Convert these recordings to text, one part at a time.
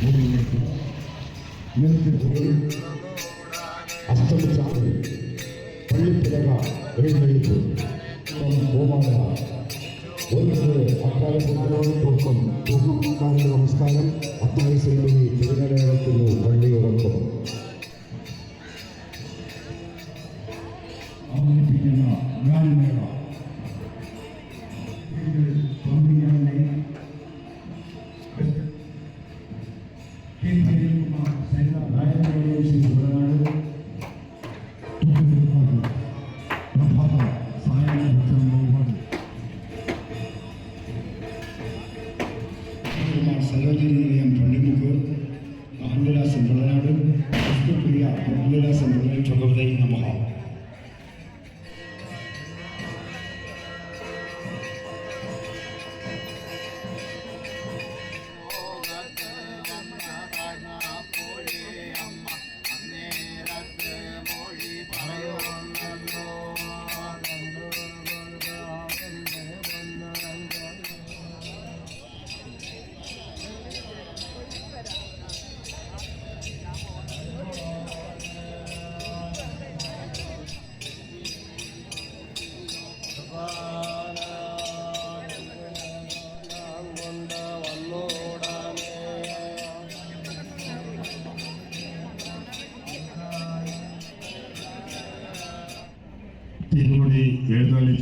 ഭൂമിയിലേക്ക് ഇന്നത്തെ ഭൂമിയിൽ അസ്തമിച്ചാണ് പള്ളിത്തിലക എഴുന്നേറ്റ് ബഹുമാന ഒരു തൂക്കക്കാരുടെ നമസ്കാരം അത്തായ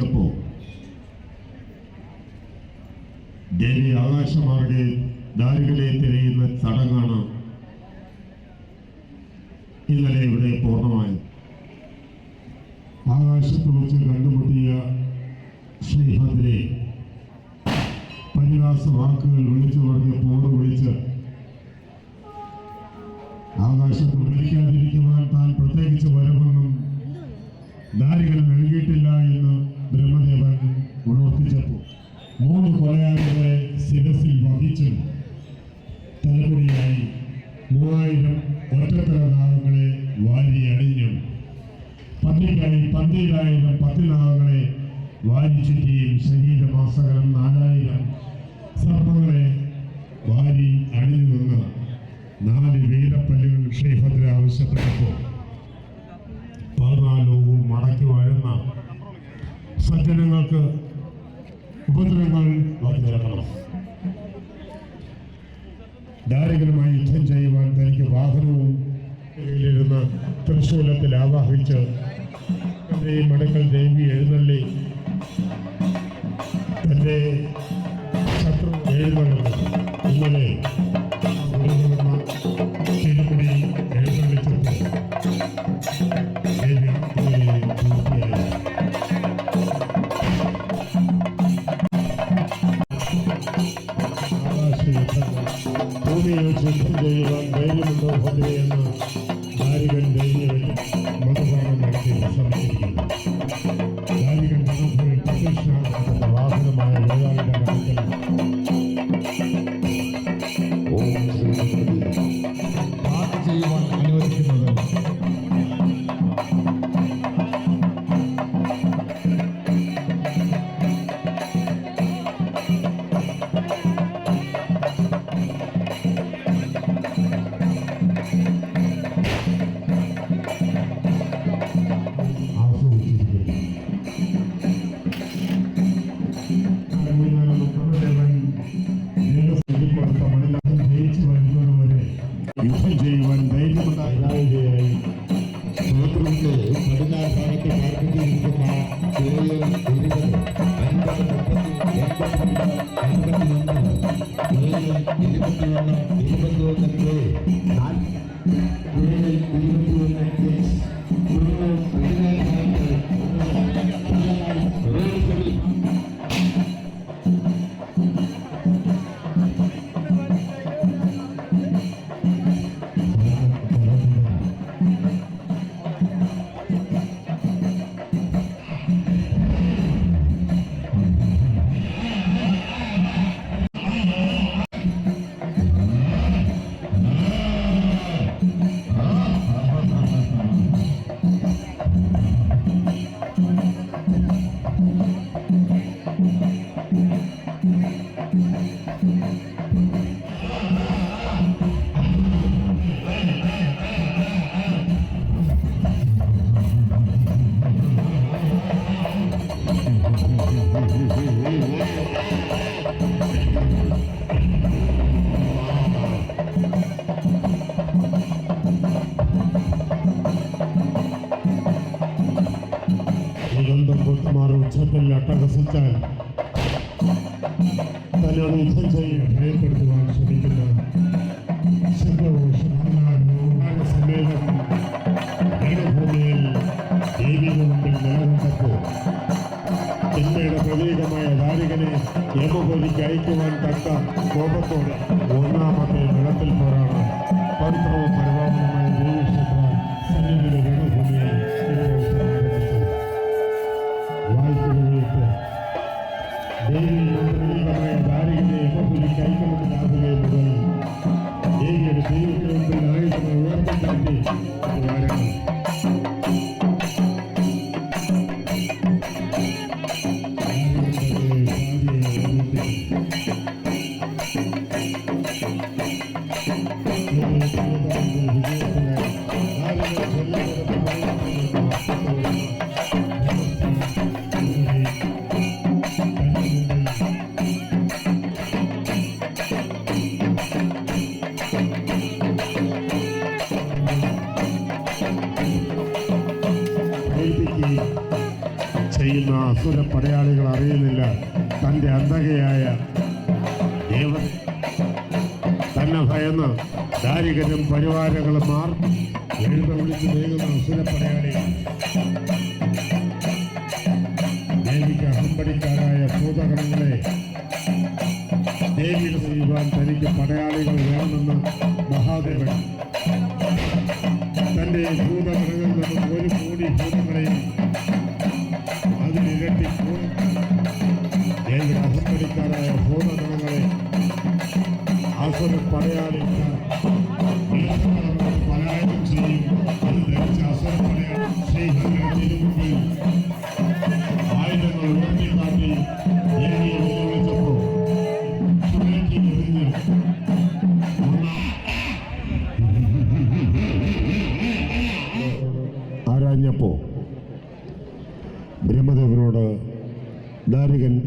చెప్పు. దేని ఆకాశ మార్గే దారిகளே தெரியுന്ന சடங்கான വാരി ചുറ്റിയും ശരീരമാസകലം നാലായിരം സർപ്പങ്ങളെ വാരി അണിഞ്ഞു നിന്ന് നാല് വീരപ്പല്ലുകൾ ശ്രീഭദ്ര ആവശ്യപ്പെട്ടപ്പോൾ പതിനാലോകവും മടക്കി വഴുന്ന സജ്ജനങ്ങൾക്ക് ഉപദ്രവങ്ങൾ വന്നിറക്കണം ദാരികളുമായി യുദ്ധം ചെയ്യുവാൻ തനിക്ക് വാഹനവും ഇരുന്ന് തൃശൂലത്തിൽ ആവാഹിച്ച് മടക്കൽ ദേവി എഴുന്നള്ളി செயல்படுவது உண்மையிலே નિગંતપુર તમારું છપ્પન નાટક સૂચાય તલ્યાનું ઉત્થન થઈ ભય પડતું ક્ષમિકતા શિલ્પો શુભાના નૌનાર સમેત ರಂಗಭೂಮಿಯಲ್ಲಿ ದೇವಿಯ ಒಂದು ನೆಲವಂತದ್ದು ಚಿನ್ಮಯದ ಪ್ರವೇಗಮಯ ದಾರಿಗನೆ ಯಮಗೋಲಿಗೆ അസുര പടയാളികൾ അറിയുന്നില്ല. തന്റെ അന്തകയായ ദേവ തന്നെ ഭയന്ന് ദാരികനും പരിവാരങ്ങളും മാർ എഴുത വിളിച്ച് നീങ്ങുന്ന അസുര പടയാളികൾ. ദേവിക്ക് അഹമ്പടിക്കാരായ ഭൂതഗണങ്ങളെ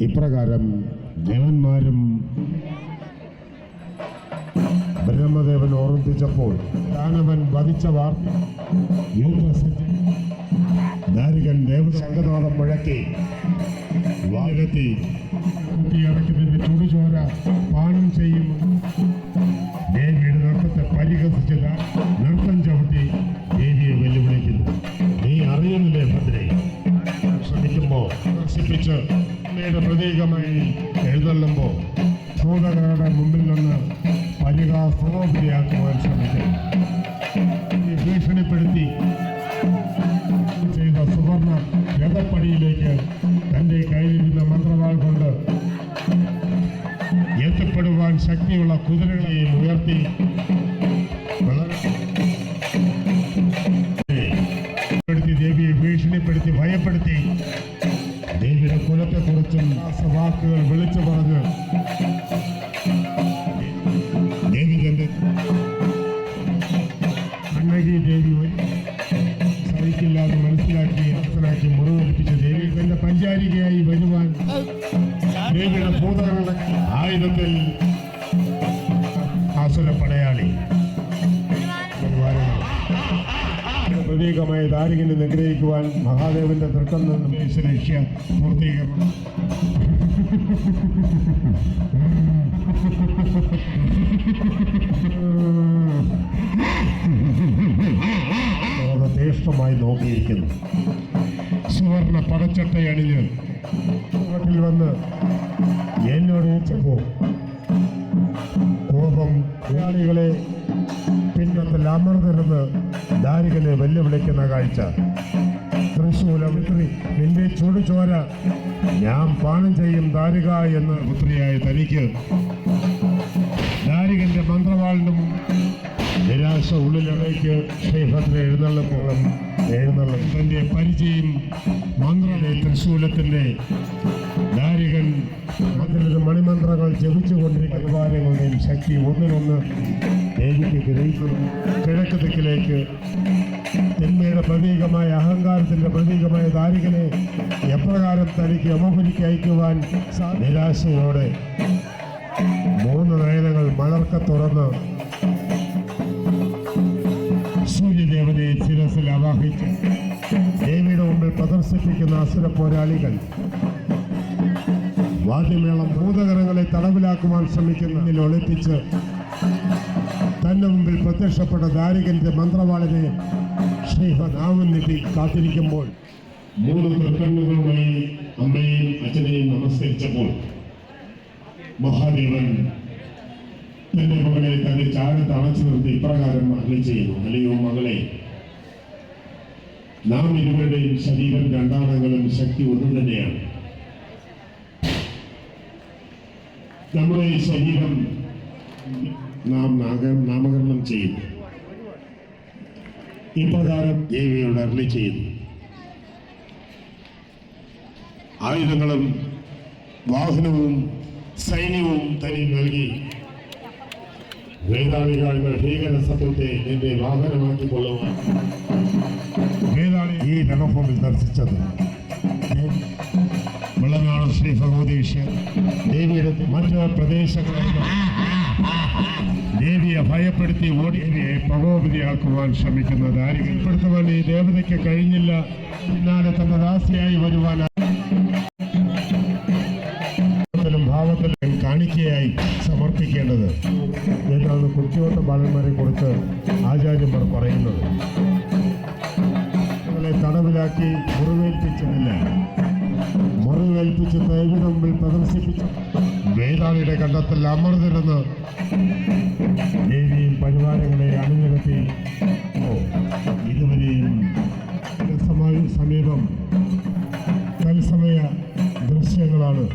ഇപ്രകാരം ദേവന്മാരും ബ്രഹ്മദേവൻ ഓർമ്മിപ്പിച്ചപ്പോൾ ദാനവൻ വധിച്ച വാർത്ത ദാരികൻ ദേവശങ്കനാഥം മുഴക്കി വാഴത്തി കുട്ടിയടക്കുന്നതിന്റെ ചുടുചോര പാനം ചെയ്യും. ദേവിയുടെ നൃത്തത്തെ പരിഹസിച്ചത് മനസ്സിലാക്കി മനസ്സിലാക്കി മുറിവേൽപ്പിച്ച ദേവി തന്റെ പഞ്ചാരികയായി വരുവാൻ ദേവിയുടെ ഭൂതകളുടെ ആയുധത്തിൽ അസുര പടയാളി പ്രതീകമായ ദാരികനെ നിഗ്രഹിക്കുവാൻ മഹാദേവന്റെ തൃക്കം നിന്നും ഈശ്വരേഷ്യ പൂർത്തീകരണം. തീഷ്ണമായി നോക്കിയിരിക്കുന്നു. സുവർണ പടച്ചട്ടയണിഞ്ഞ് നാട്ടിൽ വന്ന് എന്നോട് ചോദിച്ചപ്പോ കോപം കളികളെ പിന്നത്തിൽ അമർന്നിരുന്ന് ദാരികനെ വെല്ലുവിളിക്കുന്ന കാഴ്ച. തൃശ്ശൂലം പുത്രി നിന്റെ ചോര ഞാൻ പാനം ചെയ്യും ദാരിക എന്ന് പുത്രിയായ തനിക്ക് ദാരികന്റെ മന്ത്രവാളിനും നിരാശ ഉള്ളിലേക്ക് ശ്രീഭദ്ര എഴുന്നള്ളപ്പോഴും എഴുന്നള്ളും തന്റെ പരിചയം മന്ത്രയുടെ തൃശൂലത്തിന്റെ ദാരികൻ മന്ത്രിയുടെ മണിമന്ത്രങ്ങൾ ജപിച്ചുകൊണ്ടിരിക്കുന്ന പരിവാരങ്ങളുടെയും ശക്തി ഒന്നിനൊന്ന് ദേവിക്ക് ഗ്രഹിക്കുന്നു. കിഴക്ക് ദിക്കിലേക്ക് തിന്മയുടെ പ്രതീകമായ അഹങ്കാരത്തിന്റെ പ്രതീകമായ ദാരികനെ എപ്രകാരം തനിക്ക് അമോഹരിക്ക് അയക്കുവാൻ നിരാശയോടെ മൂന്ന് നയനങ്ങൾ മലർക്ക തുറന്ന് ശിരസിൽ ആവാഹിച്ച് ദേവിയുടെ മുമ്പിൽ പ്രദർശിപ്പിക്കുന്ന അസുര പോരാളികൾ വാദ്യമേളം ഭൂതകരങ്ങളെ തടവിലാക്കുവാൻ ശ്രമിക്കുന്നതിൽ ഒളിപ്പിച്ച് തന്റെ മുമ്പിൽ പ്രത്യക്ഷപ്പെട്ട ദാരികന്റെ മന്ത്രവാളിനെ ശ്രീഹനാമൻ കാത്തിരിക്കുമ്പോൾ മൂന്ന് തൃക്കണ്ണുകളുമായി അമ്മയും അച്ഛനെയും നമസ്കരിച്ചപ്പോൾ മഹാദേവൻ തന്റെ മകളെ തന്റെ ചാരത്ത് അണച്ചു നിർത്തി ഇപ്രകാരം അഗ്നി ചെയ്യുന്നു. അല്ലയോ മകളെ നാം ഇരുവരുടെയും ശരീരം രണ്ടാണെങ്കിലും ശക്തി ഒന്നും തന്നെയാണ്. നമ്മുടെ ഈ ശരീരം നാം നാമകരണം ചെയ്യുന്നു. ഇപ്രകാരം ദേവിയോട് അരളി ചെയ്യുന്നു. ആയുധങ്ങളും വാഹനവും സൈന്യവും തനി നൽകി വേദാളികൾ ഭീകര സത്വത്തെ നിന്റെ വാഹനമാക്കിക്കൊള്ളുവാൻ ഈ രണഭൂമിൽ ദർശിച്ചത് വെള്ളനാട് ശ്രീ ഭഗവതീഷ് ദേവിയുടെ മറ്റ് പ്രദേശങ്ങളിൽ ദേവിയെ ഭയപ്പെടുത്തി ഓടി പ്രകോപിതയാക്കുവാൻ ശ്രമിക്കുന്ന ദാരികപ്പെടുത്തുവാൻ ഈ ദേവതയ്ക്ക് കഴിഞ്ഞില്ല. പിന്നാലെ തന്റെ ദാസിയായി വരുവാൻ ഭാവത്തിലും കാണിക്കയായി സമർപ്പിക്കേണ്ടത്. എന്നാണ് കുറ്റിയോട്ട ബാലന്മാരെ കുറിച്ച് ആചാര്യന്മാർ പറയുന്നത്. തടവിലാക്കി മുറിവേൽപ്പിച്ചതില്ല മുറിവേൽപ്പിച്ച് തേവിന് മുമ്പിൽ പ്രദർശിപ്പിച്ചു. വേദാളിയുടെ കണ്ടത്തിൽ അമർന്നിരുന്ന്. ദേവിയും പരിവാരങ്ങളെ അണിനിരത്തി. ഇതുവരെയും സമ- സമീപം തത്സമയ ദൃശ്യങ്ങളാണ്.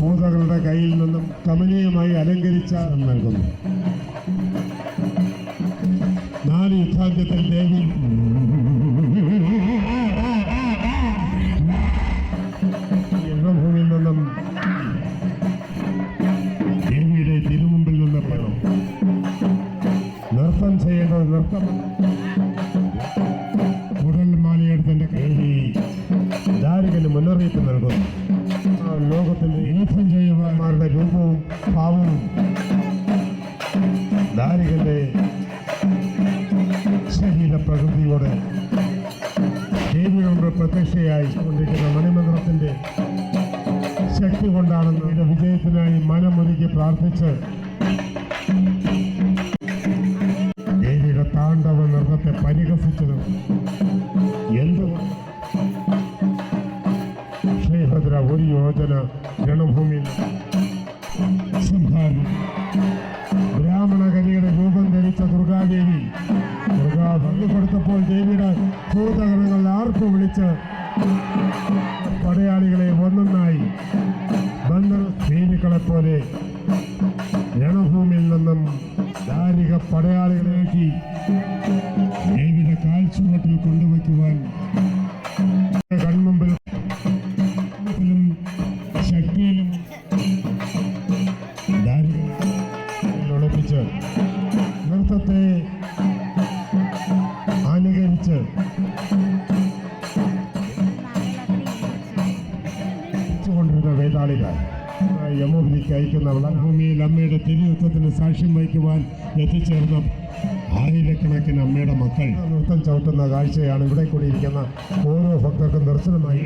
ഭൂതകളുടെ കയ്യിൽ നിന്നും കമനീയമായി അലങ്കരിച്ച നൽകുന്നു. നാല് യുദ്ധാന്ത്യത്തിൽ ദേവി ശരീര ദേവികളുടെ പ്രത്യക്ഷയായി കൊണ്ടിരിക്കുന്ന ശക്തി കൊണ്ടാണ് ഇതിന്റെ വിജയത്തിനായി മനമൊരുക്കി പ്രാർത്ഥിച്ച് ദേവിയുടെ താണ്ഡവ നൃത്തത്തെ പരിഹസിച്ചതും ദുർഗാ കൊടുത്തപ്പോൾ ദേവിയുടെ ഭൂതഗണങ്ങൾ ആർപ്പ് വിളിച്ച് പടയാളികളെ ഒന്നൊന്നായി. ബന്ധർ സൈനികളെ പോലെ രണഭൂമിയിൽ നിന്നും ദാരിക പടയാളികളേക്ക് യമോബിലേക്ക് അയക്കുന്ന വളർഭൂമിയിൽ അമ്മയുടെ തിരുയുദ്ധത്തിന് സാക്ഷ്യം വഹിക്കുവാൻ എത്തിച്ചേർന്ന ആയിരക്കണക്കിന് അമ്മയുടെ മക്കൾ. നൃത്തം ചവിട്ടുന്ന കാഴ്ചയാണ് ഇവിടെ കൂടിയിരിക്കുന്ന ഓരോ ഭക്തർക്കും ദർശനമായി.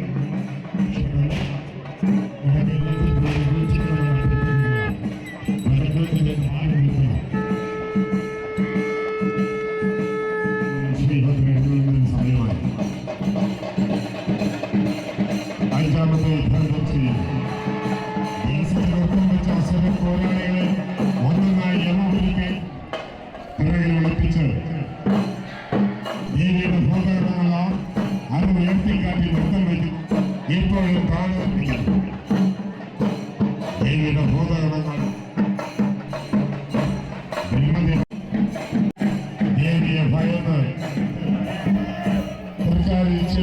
ദേവിയെ ഭയന്ന് പ്രചാരിച്ച്